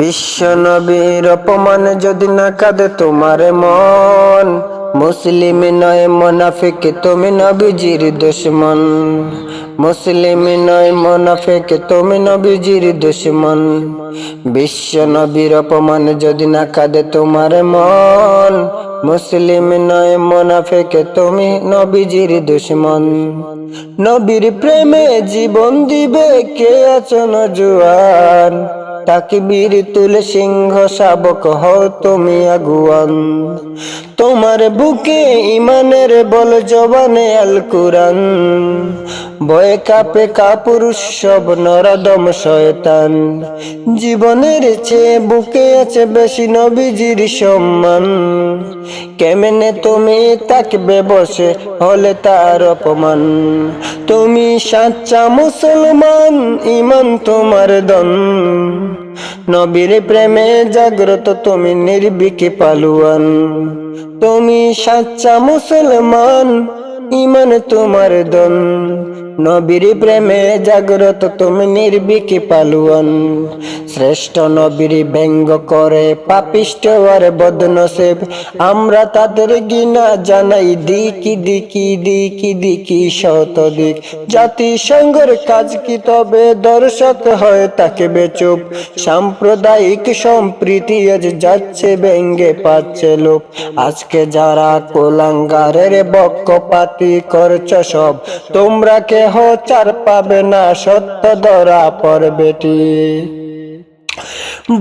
বিশ্ব নবীর অপমান যদি না কাঁদে তোমার মন, মুসলিম নয় মোনাফিক, তুমি নবীজির দুশ্মন। মুসলিম নয় মোনাফিক, তুমি নবীজির দুশ্মন। বিশ্ব নবীর অপমান যদি না কাঁদে তোমার মন, মুসলিম নয় মোনাফিক, তুমি নবীজির দুশ্মন। নবীর প্রেমে জীবন দিবে কে আছো জুয়ান তাকবীর তুলে সিংহ শাবক হও তুমি আগুয়ান। তোমার বুকে ইমানের বল জবানে আল কুরান বয়ে কাপে কাপুরুষ সব নরদম শয়তান। জীবনের চেয়ে বুকে আছে বেশি নবীজির সম্মান। কেমনে তুমি তাকবে বসে হলে তার অপমান? তুমি সাচ্চা মুসলমান, ইমান তোমার দন নবীর প্রেমে জাগ্রত তুমি নির্বিকে পালুয়ান। তুমি সাচ্চা মুসলমান, ইমান তোমার দন নবীর প্রেমে জাগ্রত তুমি নির্বিকে পালুয়ান। শ্রেষ্ঠ নবীর ব্যঙ্গ করে পাপিষ্ট আর বদনসেব। আমরা তাদের গিনা জানাই, দিকি দিকি দিকি দিকি শত দিক। জাতিসংঘের কাজ কি তবে দর্শক হয় তাকে বেচুপ সাম্প্রদায়িক সম্প্রীতি আজ যাচ্ছে, ব্যঙ্গে পাচ্ছে লোক। আজকে যারা কোলাঙ্গারের বক্ষপাতি করছ সব, তোমরা কেহ চার পাবে না সত্য ধরা পড়বেটি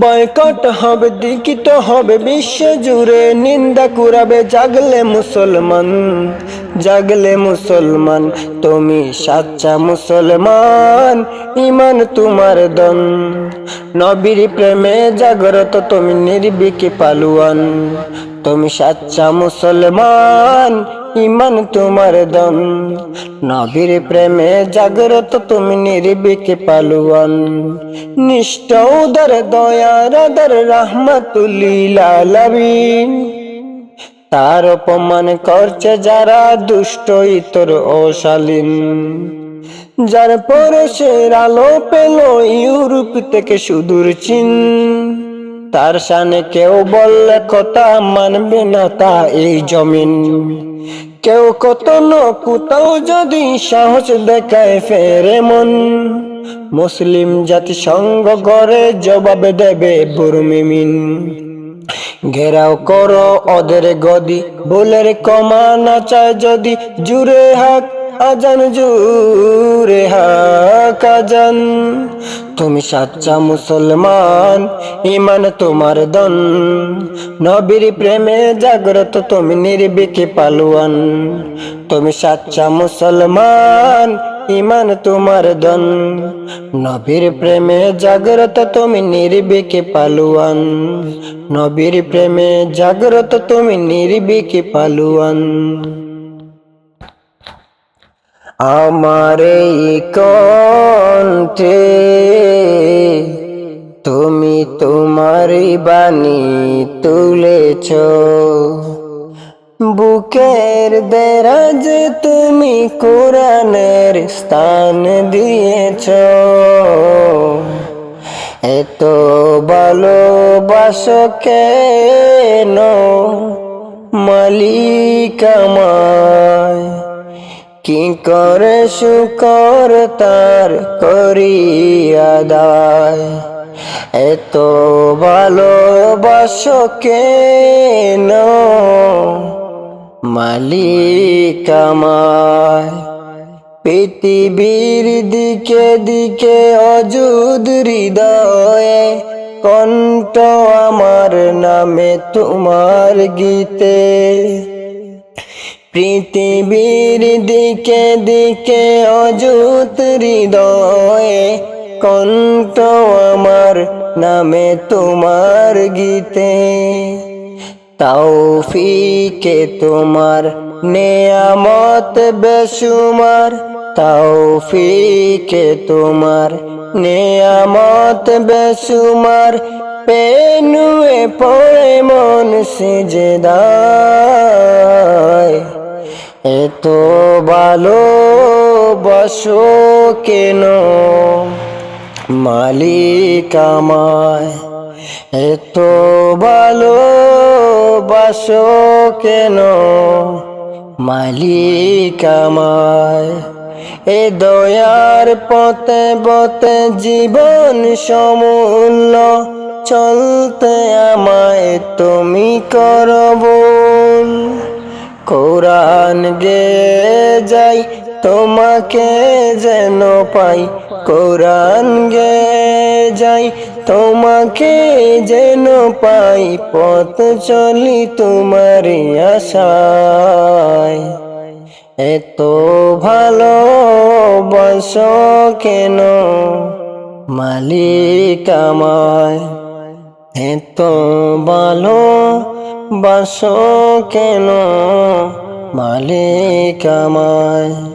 বয়কট হবে দিকিত হবে, বিশ্ব জুড়ে নিন্দা কুরাবে জাগলে মুসলমান জাগলে মুসলমান, তুমি সাচ্চা মুসলমান, ইমান তোমার দন নবীর প্রেমে জাগ্রত, তুমি নির্বিকি পালুয়ান, তুমি সাচ্চা মুসলমান ইমান তোমার দন। নবীর প্রেমে জাগ্রত তুমি নির্বিকে পালুয়ান। নিষ্ঠ উদর দয়ার দর রহমতুল্লিল আলামিন। তার অপমান করছে যারা দুষ্ট, ইতর অশালীন যার পরে সে আলো পেল ইউরোপ থেকে সুদূর চীন। তার সানে কেউ বললে, কথা মানবে না তা এই জমিন। কেউ কত কোথাও যদি সাহস দেখায় ফেরে মন। মুসলিম জাতি সঙ্গ করে জবাব দেবে বুরমিমিন ঘেরাও করো ওদের গদি বলের কমা না চায় যদি জুড়ে হাক, আজান জুরে হাক আজান। তুমি সাচ্চা মুসলমান, ইমান তোমার দন নবীর প্রেমে জাগ্রত তুমি নির্বিকে পালুয়ান। তুমি সাচ্চা মুসলমান ইমান তোমার দন নবীর প্রেমে জাগ্রত তুমি নির্বিকে পালুয়ান। নবীর প্রেমে জাগ্রত তুমি নির্বিকে পালুয়ান। আমার এই কণ্ঠে তুমি তোমার বাণী তুলেছ। বুকের দেরাজ তুমি কোরআনের স্থান দিয়েছ। এত ভালোবাসো কেন? মালিক আমায়, কি করে শুকর তার করি আদায় এত ভালোবাসো কেন? মালিক পৃথিবীর দিকে দিকে অযুদ হৃদয়ে, কণ্ঠ আমার নামে তোমার গীতে। পৃথিবীর দিকে দিকে অযুত হৃদয়ে কণ্ঠ আমার নামে তোমার গীতে। তৌফিকে তোমার নেয়ামত বেসুমার তৌফিকে তোমার নেয়ামত বেসুমার পেনুয়ে পড়ে মন সেজেদায়। এত ভালো বসো কেন? মালিক আমায়, এত ভালো বাসো কেন? মালিক আমায়, এ দয়ার পথে পথে জীবন সমূল্য, চলতে আমায় তুমি করবন কোরআন গে যাই তোমাকে যেন পাই, কোরআন গে যাই। তোমাকে যেন পাই, পথ চলি তোমার আশায়। এত ভালো বস কেন? মালিক আমায়। এত ভালো বাস কেন? মালিক আমায়।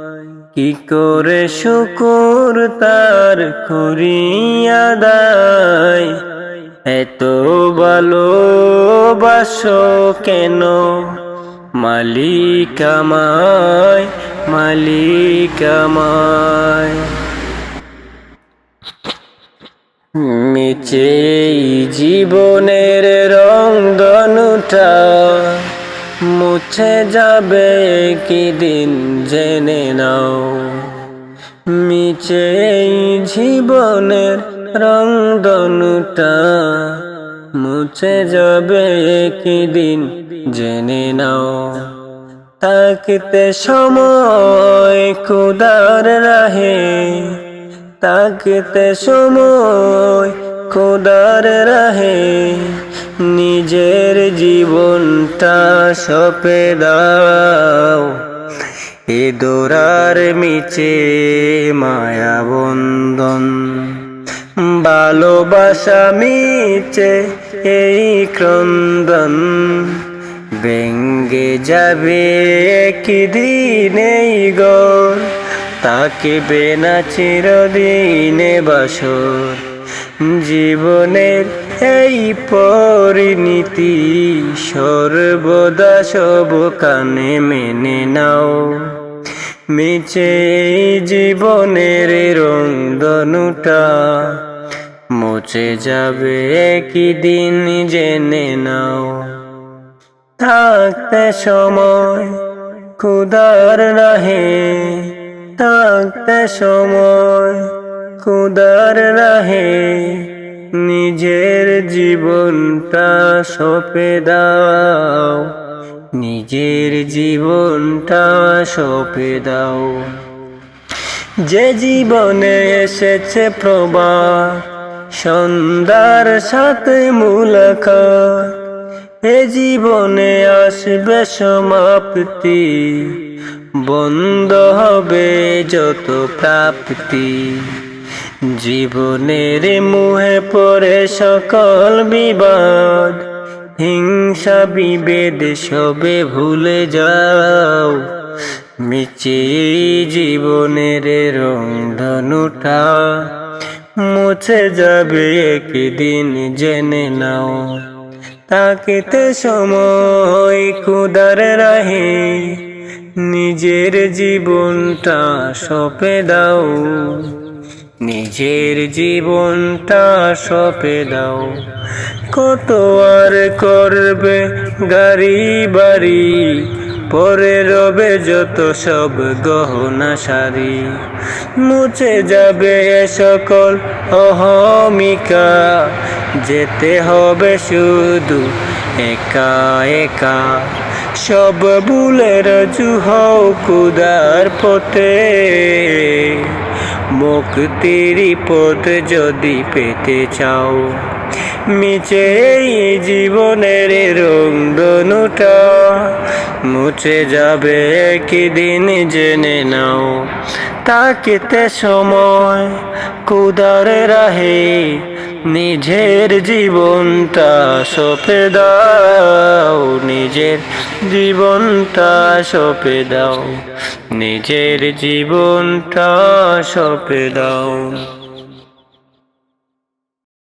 কি করে শুকুর তার করিয়া দায় এত ভালোবাসো কেন? মালিক আমায় মালিক আমায়। মিচে জীবনের রং দনুটা মুছে যাবে কি দিন, জেনে নাও। মিচে জীবনের রং দনুটা মুছে যাবে কি দিন, জেনে নাও। থাকতে সময় খুদার রাহে তাকতে সময় খোদার রাহে। নিজের জীবনটা সপে দাও। এ দোরার মিচে মায়া বন্ধন। ভালোবাসা মিচে এই ক্রন্দন। ব্যঙ্গে যাবে একদিন এই গর তাকে বেনা চিরদিনে বাসর। জীবনের এই পরিণীতি সর্বদা সব কানে মেনে নাও। মিছে জীবনের রংধনুটা, মুছে যাবে একই দিন জেনে নাও। থাকতে সময় খুদার রাহে থাকতে সময় খুদার রাহে নিজের জীবনটা সপে দাও। নিজের জীবনটা সপে দাও। যে জীবনে এসেছে প্রভা সন্ধ্যার সাথে মুলাকাত, এ জীবনে আসবে সমাপ্তি। বন্ধ হবে যত প্রাপ্তি। জীবনের মুহে পড়ে সকল বিবাদ। হিংসা, বিভেদ সবে ভুলে যাও। মিচে জীবনের রং ধনুটা মুছে যাবে একদিন জেনে নাও। তাকিতে সময় কুদার রাহে। নিজের জীবনটা সপে দাও। নিজের জীবনটা সপে দাও। কত আর করবে গাড়ি, বাড়ি, পরে রবে যত সব গহনা সারি মুছে যাবে সকল অহমিকা, যেতে হবে শুধু একা একা। সব ভুলের হও কুদার পথে। মুক্তির পথ যদি পেতে চাও মিছে এই জীবনের রংধনুটা মুছে যাবে একদিন জেনে নাও। তাকিতে সময়, কুদার রাহে নিজের জীবনটা সপে দাও, নিজের জীবনটা সপে দাও, নিজের জীবনটা সপে দাও।